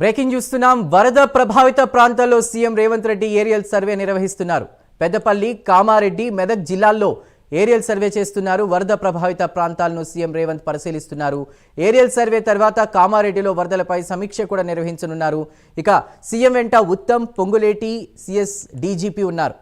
Breaking చూస్తున్నాం. వరద ప్రభావిత ప్రాంతాల్లో CM Revanth Reddy aerial survey నిర్వహిస్తున్నారు. పెద్దపల్లి కామారెడ్డి మెదక్ జిల్లాల్లో ఏరియల్ సర్వే చేస్తున్నారు. వరద ప్రభావిత ప్రాంతాలను సీఎం రేవంత్ పరిశీలిస్తున్నారు. ఏరియల్ సర్వే తర్వాత కామారెడ్డిలో వరదలపై సమీక్ష కూడా నిర్వహించనున్నారు. ఇక సీఎం వెంట ఉత్తమ్ పొంగులేటి సిఎస్ డీజీపీ ఉన్నారు.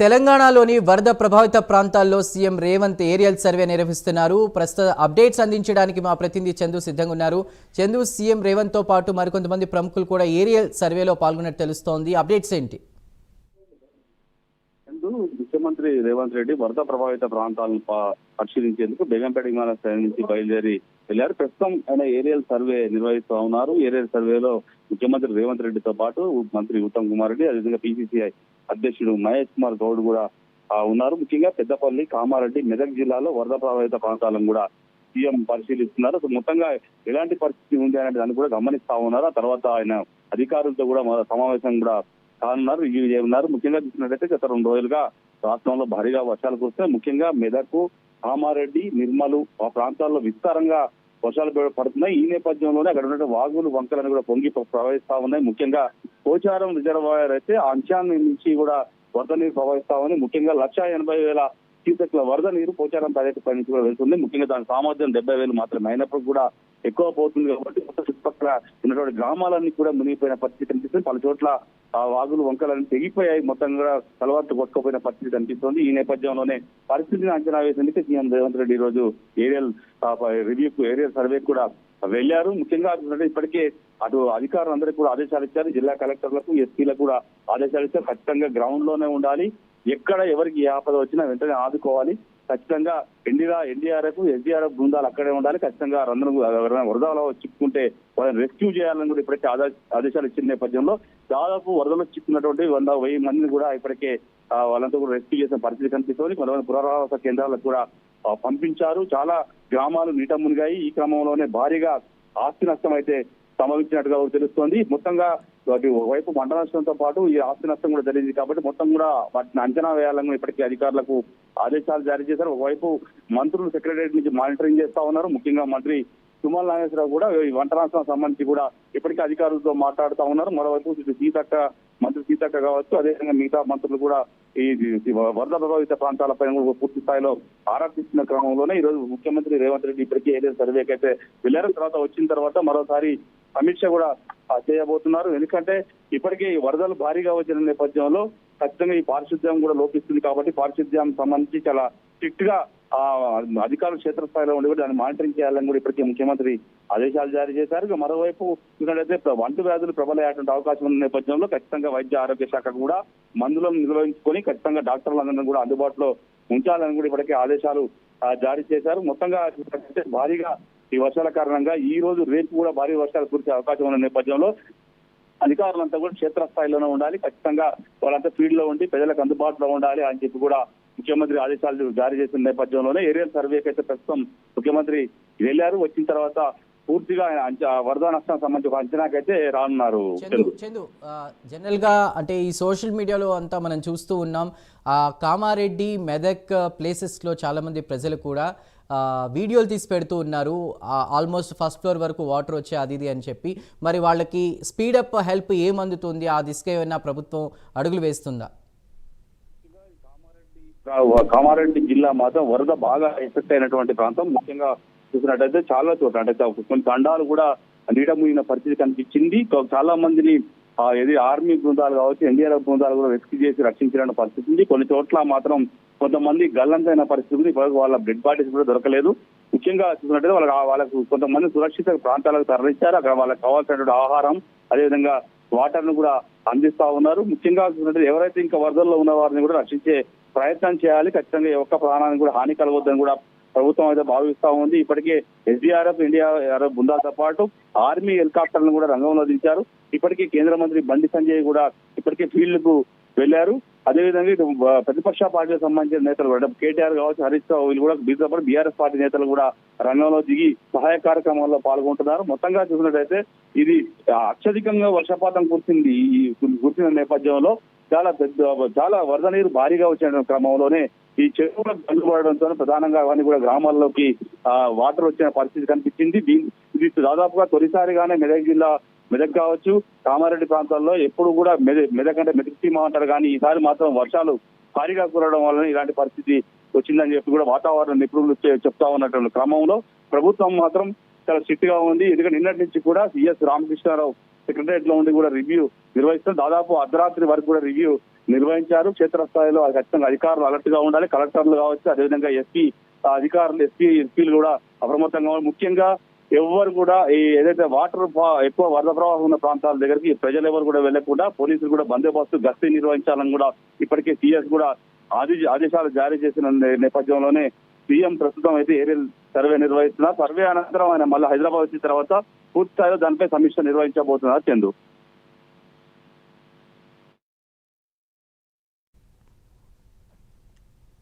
తెలంగాణలోని వరద ప్రభావిత ప్రాంతాల్లో సీఎం రేవంత్ ఏరియల్ సర్వే నిర్వహిస్తున్నారు. ప్రస్తుత అప్డేట్స్ అందించడానికి మా ప్రతినిధి చందు సిద్ధంగా ఉన్నారు. చందు సీఎం రేవంత్తో పాటు మరికొంతమంది ప్రముఖులు కూడా ఏరియల్ సర్వేలో పాల్గొన్నట్టు తెలుస్తోంది. అప్డేట్స్ ఏంటి? ముఖ్యమంత్రి రేవంత్ రెడ్డి వరద ప్రభావిత ప్రాంతాలను పరిశీలించేందుకు బేగంపేట విమానాశ్రయం నుంచి బయలుదేరి వెళ్ళారు. ప్రస్తుతం ఆయన ఏరియల్ సర్వే నిర్వహిస్తూ ఉన్నారు. ఏరియల్ సర్వేలో ముఖ్యమంత్రి రేవంత్ రెడ్డితో పాటు మంత్రి ఉత్తమ్ కుమార్ రెడ్డి అదేవిధంగా పిసిసిఐ అధ్యక్షుడు మహేష్ కుమార్ గౌడ్ కూడా ఆ, ఉన్నారు. ముఖ్యంగా పెద్దపల్లి కామారెడ్డి మెదక్ జిల్లాలో వరద ప్రభావిత ప్రాంతాలను కూడా సీఎం పరిశీలిస్తున్నారు. సో మొత్తంగా ఎలాంటి పరిస్థితి ఉంది అనే దాన్ని కూడా గమనిస్తా ఉన్నారు. ఆ తర్వాత ఆయన అధికారులతో కూడా సమావేశం కూడా కానున్నారు. రివ్యూ చేయనున్నారు ముఖ్యంగా చూసినట్టయితే గత రెండు రోజులుగా రాష్ట్రంలో భారీగా వర్షాలు కురిస్తే ముఖ్యంగా మెదక్ కామారెడ్డి నిర్మలు ఆ ప్రాంతాల్లో విస్తారంగా వర్షాలు పడుతున్నాయి. ఈ నేపథ్యంలోనే అక్కడ ఉన్న వాగులు వంకలను కూడా పొంగి ప్రవహిస్తా ఉన్నాయి. ముఖ్యంగా పోచారం రిజర్వాయర్ అయితే అంశాన్ నుంచి కూడా వరద నీరు ప్రవహిస్తామని ముఖ్యంగా లక్ష ఎనభై వేల క్యూసెక్ల వరద నీరు పోచారం ప్రాజెక్టు పై నుంచి కూడా వెళ్తుంది. ముఖ్యంగా దాని సామర్థ్యం డెబ్బై వేలు మాత్రమే అయినప్పుడు కూడా ఎక్కువ పోతుంది కాబట్టి కొత్త చుట్టుపక్కల ఉన్నటువంటి గ్రామాలన్నీ కూడా మునిగిపోయిన పరిస్థితి కనిపిస్తుంది పలు చోట్ల ఆ వాగులు వంకలన్నీ తెగిపోయాయి. మొత్తం కూడా తలవాటు కొట్టుకుపోయిన పరిస్థితి కనిపిస్తుంది ఈ నేపథ్యంలోనే పరిస్థితిని అంచనా వేసేందుకు సీఎం రేవంత్ రెడ్డి ఈ రోజు ఏరియల్ రివ్యూకు ఏరియల్ సర్వే కూడా వెళ్ళారు ముఖ్యంగా ఇప్పటికే అటు అధికారులందరికీ కూడా ఆదేశాలు ఇచ్చారు. జిల్లా కలెక్టర్లకు ఎస్పీలకు కూడా ఆదేశాలు ఇచ్చారు. ఖచ్చితంగా గ్రౌండ్లోనే ఉండాలి. ఎక్కడ ఎవరికి ఏ ఆపద వచ్చినా వెంటనే ఆదుకోవాలి. ఖచ్చితంగా ఎన్డీఆర్ ఎన్డీఆర్ఎఫ్ ఎస్డీఆర్ఎఫ్ బృందాలు అక్కడే ఉండాలి. ఖచ్చితంగా రంధ్రం వరదలో చిక్కుకుంటే వాళ్ళని రెస్క్యూ చేయాలని కూడా ఇప్పటికే ఆదా- ఆదేశాలు ఇచ్చిన నేపథ్యంలో దాదాపు వరదలో చిక్కున్నటువంటి వంద వెయ్యి మందిని కూడా ఇప్పటికే వాళ్ళంతా కూడా రెస్క్యూ చేసిన పరిస్థితి కనిపిస్తుంది. కొంతమంది పునరావాస కేంద్రాలకు కూడా పంపించారు. చాలా గ్రామాలు నీట మునిగాయి. ఈ క్రమంలోనే భారీగా ఆస్తి నష్టం అయితే సంభవించినట్టుగా తెలుస్తోంది. మొత్తంగా వాటి వైపు పంట నష్టంతో పాటు ఈ ఆస్తి నష్టం కూడా జరిగింది కాబట్టి మొత్తం కూడా వాటిని అంచనా వేయాలని ఇప్పటికీ అధికారులకు ఆదేశాలు జారీ చేశారు. ఒకవైపు మంత్రులు సెక్రటరియట్ నుంచి మానిటరింగ్ చేస్తా ఉన్నారు. ముఖ్యంగా మంత్రి సుమల్ నాగేశ్వరరావు కూడా ఈ వంట నష్టం సంబంధించి కూడా ఇప్పటికే అధికారులతో మాట్లాడుతూ ఉన్నారు. మరోవైపు సీతక్క మంత్రి సీతక్క కావచ్చు అదేవిధంగా మిగతా మంత్రులు కూడా ఈ వరద ప్రభావిత ప్రాంతాలపై కూడా పూర్తి స్థాయిలో ఆరా క్రమంలోనే ఈ రోజు ముఖ్యమంత్రి రేవంత్ రెడ్డి ఇప్పటికే ఏదైనా సర్వేకి అయితే వెళ్ళారు. తర్వాత వచ్చిన తర్వాత మరోసారి సమీక్ష కూడా చేయబోతున్నారు. ఎందుకంటే ఇప్పటికే ఈ వరదలు భారీగా వచ్చిన నేపథ్యంలో ఖచ్చితంగా ఈ పారిశుద్ధ్యం కూడా లోపిస్తుంది కాబట్టి పారిశుద్ధ్యం సంబంధించి చాలా స్ట్రిక్ట్గా ఆ అధికారులు క్షేత్రస్థాయిలో ఉండి కూడా దాన్ని మానిటరింగ్ చేయాలని కూడా ఇప్పటికే ముఖ్యమంత్రి ఆదేశాలు జారీ చేశారు. ఇక మరోవైపు చూసినట్లయితే ప్ర- వంటు వ్యాధులు ప్రబలయ్యేటువంటి అవకాశం ఉన్న నేపథ్యంలో ఖచ్చితంగా వైద్య ఆరోగ్య శాఖ కూడా మందులను నిర్వహించుకొని ఖచ్చితంగా డాక్టర్లందరినీ కూడా అందుబాటులో ఉంచాలని కూడా ఇప్పటికే ఆదేశాలు జారీ చేశారు. మొత్తంగా భారీగా ఈ వర్షాల కారణంగా ఈ రోజు రేపు కూడా భారీ వర్షాలు కురిసే అవకాశం ఉన్న నేపథ్యంలో అధికారులంతా కూడా క్షేత్రస్థాయిలోనే ఉండాలి. ఖచ్చితంగా వాళ్ళంతా ఫీల్డ్లో ఉండి ప్రజలకు అందుబాటులో ఉండాలి అని చెప్పి కూడా ముఖ్యమంత్రి ఆదేశాలు జారీ చేసిన నేపథ్యంలోనే ఏరియల్ సర్వేకి అయితే ప్రస్తుతం ముఖ్యమంత్రి వెళ్ళారు. వచ్చిన తర్వాత పూర్తిగా ఆయన వరద నష్టం సంబంధించి ఒక అంచనాకైతే రానున్నారు. చందు జనరల్గా జనరల్గా అంటే ఈ సోషల్ మీడియాలో అంతా మనం చూస్తూ ఉన్నాం. ఆ కామారెడ్డి మెదక్ ప్లేసెస్లో చాలామంది ప్రజలు కూడా వీడియోలు తీసి పెడుతూ ఉన్నారు. ఆల్మోస్ట్ ఫస్ట్ ఫ్లోర్ వరకు వాటర్ వచ్చే అది ఇది అని చెప్పి. మరి వాళ్ళకి స్పీడప్ హెల్ప్ ఏమందుతుంది? ఆ దిశగా ఏమైనా ప్రభుత్వం అడుగులు వేస్తుందా? కామారెడ్డి జిల్లా మాత్రం వరద బాగా ఎఫెక్ట్ అయినటువంటి ప్రాంతం. ముఖ్యంగా చూసినట్టయితే చాలా చోట్ల అంటే కొన్ని తండాలు కూడా నీడ మునిగిన పరిస్థితి కనిపించింది. చాలా మందిని ఏది ఆర్మీ బృందాలు కావచ్చు ఎన్డీఆర్ఎఫ్ బృందాలు కూడా రెస్క్యూ చేసి రక్షించిన పరిస్థితి ఉంది. కొన్ని చోట్ల మాత్రం కొంతమంది గల్లంతైన పరిస్థితి ఉంది వాళ్ళ డెడ్ బాడీస్ కూడా దొరకలేదు. ముఖ్యంగా చూసినట్లయితే వాళ్ళకి వాళ్ళకు కొంతమంది సురక్షిత ప్రాంతాలకు తరలించారు. అక్కడ వాళ్ళకి కావాల్సినటువంటి ఆహారం అదేవిధంగా వాటర్ను కూడా అందిస్తా ఉన్నారు. ముఖ్యంగా చూసినట్టు ఎవరైతే ఇంకా వరదల్లో ఉన్న వారిని కూడా రక్షించే ప్రయత్నం చేయాలి. ఖచ్చితంగా ఒక్క ప్రాణానికి కూడా హాని కలగొద్దని కూడా ప్రభుత్వం అయితే భావిస్తా ఉంది. ఇప్పటికే ఎస్డీఆర్ఎఫ్ ఇండియా బృందాలతో పాటు ఆర్మీ హెలికాప్టర్లను కూడా రంగంలో దించారు. ఇప్పటికే కేంద్ర మంత్రి బండి సంజయ్ కూడా ఇప్పటికే ఫీల్డ్కు వెళ్ళారు అదేవిధంగా ఇటు ప్రతిపక్ష పార్టీకి సంబంధించిన నేతలు కూడా కేటీఆర్ కావచ్చు హరీష్ రావు వీళ్ళు కూడా వీరితో పాటు బీఆర్ఎస్ పార్టీ నేతలు కూడా రంగంలో దిగి సహాయ కార్యక్రమాల్లో పాల్గొంటున్నారు. మొత్తంగా చూసినట్టయితే ఇది అత్యధికంగా వర్షపాతం కురిసింది ఈ కురిసిన నేపథ్యంలో చాలా పెద్ద చాలా వరద నీరు భారీగా వచ్చిన క్రమంలోనే ఈ చెరువుల గండుపడడంతో ప్రధానంగా అవన్నీ కూడా గ్రామాల్లోకి ఆ, వాటర్ వచ్చిన పరిస్థితి కనిపించింది. దీని ఇది దాదాపుగా తొలిసారిగానే మెదక్ జిల్లా మెదక్ కావచ్చు కామారెడ్డి ప్రాంతాల్లో ఎప్పుడు కూడా మెద మెదక్ అంటే మెదక్ సీమ అంటారు. కానీ ఈసారి మాత్రం వర్షాలు భారీగా కురవడం వలన ఇలాంటి పరిస్థితి వచ్చిందని చెప్పి కూడా వాతావరణ నిపుణులు చెప్తా ఉన్నటువంటి క్రమంలో ప్రభుత్వం మాత్రం చాలా స్ట్రిక్ట్గా ఉంది. ఎందుకంటే నిన్నటి నుంచి కూడా సిఎస్ రామకృష్ణారావు సెక్రటరియట్లో ఉండి కూడా రివ్యూ నిర్వహిస్తారు దాదాపు అర్ధరాత్రి వరకు కూడా రివ్యూ నిర్వహించారు. క్షేత్రస్థాయిలో ఖచ్చితంగా అధికారులు అలర్ట్గా ఉండాలి. కలెక్టర్లు కావచ్చు అదేవిధంగా ఎస్పీ అధికారులు ఎస్పీ ఎస్పీలు కూడా అప్రమత్తంగా ముఖ్యంగా ఎవరు కూడా ఈ ఏదైతే వాటర్ ఎక్కువ వరద ప్రవాహం ఉన్న ప్రాంతాల దగ్గరికి ప్రజలు ఎవరు కూడా వెళ్ళకుండా పోలీసులు కూడా బందోబస్తు గస్తీ నిర్వహించాలని కూడా ఇప్పటికే సీఎస్ కూడా ఆది ఆదేశాలు జారీ చేసిన నేపథ్యంలోనే సీఎం ప్రస్తుతం అయితే ఏరియల్ సర్వే నిర్వహిస్తున్నారు. సర్వే అనంతరం ఆయన మళ్ళీ హైదరాబాద్ వచ్చిన తర్వాత పూర్తి స్థాయిలో దానిపై సమీక్ష నిర్వహించబోతున్నారు చందు.